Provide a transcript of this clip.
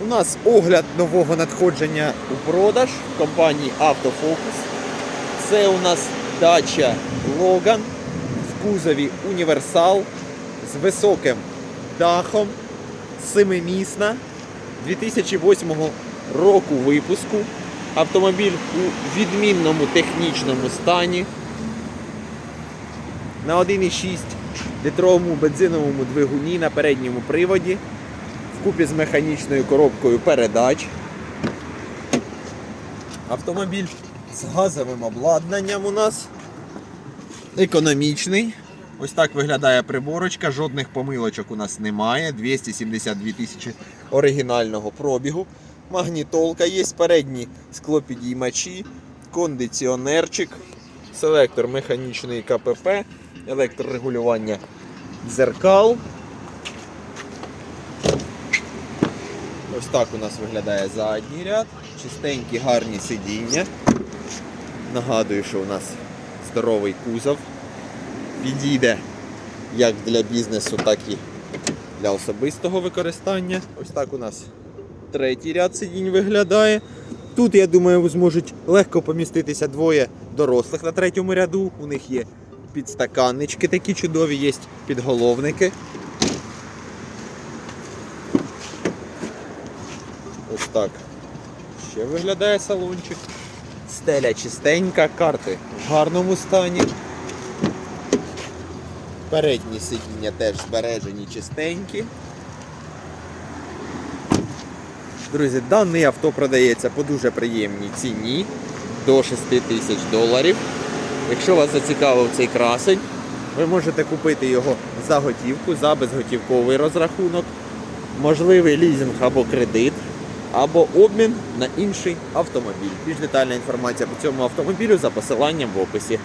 У нас огляд нового надходження у продаж в компанії Автофокус. Це у нас дача Логан в кузові Універсал з високим дахом, семимісна 2008 року випуску. Автомобіль у відмінному технічному стані. На 1,6 літровому бензиновому двигуні на передньому приводі вкупі з механічною коробкою передач. Автомобіль з газовим обладнанням у нас. Економічний. Ось так виглядає приборочка, жодних помилочок у нас немає. 272 тисячі оригінального пробігу. Магнітолка є, передні склопідіймачі, кондиціонерчик, селектор механічної КПП, електрорегулювання дзеркал. Ось так у нас виглядає задній ряд. Чистенькі гарні сидіння. Нагадую, що у нас здоровий кузов. Підійде як для бізнесу, так і для особистого використання. Ось так у нас третій ряд сидінь виглядає. Тут, я думаю, зможуть легко поміститися двоє дорослих на третьому ряду. У них є підстаканнички такі чудові, є підголовники. Ось так. Ще виглядає салончик. Стеля чистенька, карти в гарному стані. Передні сидіння теж збережені чистенькі. Друзі, дане авто продається по дуже приємній ціні до 6 тисяч доларів. Якщо вас зацікавив цей красень, ви можете купити його за готівку, за безготівковий розрахунок, можливий лізинг або кредит, або обмін на інший автомобіль. Більш детальна інформація по цьому автомобілю за посиланням в описі.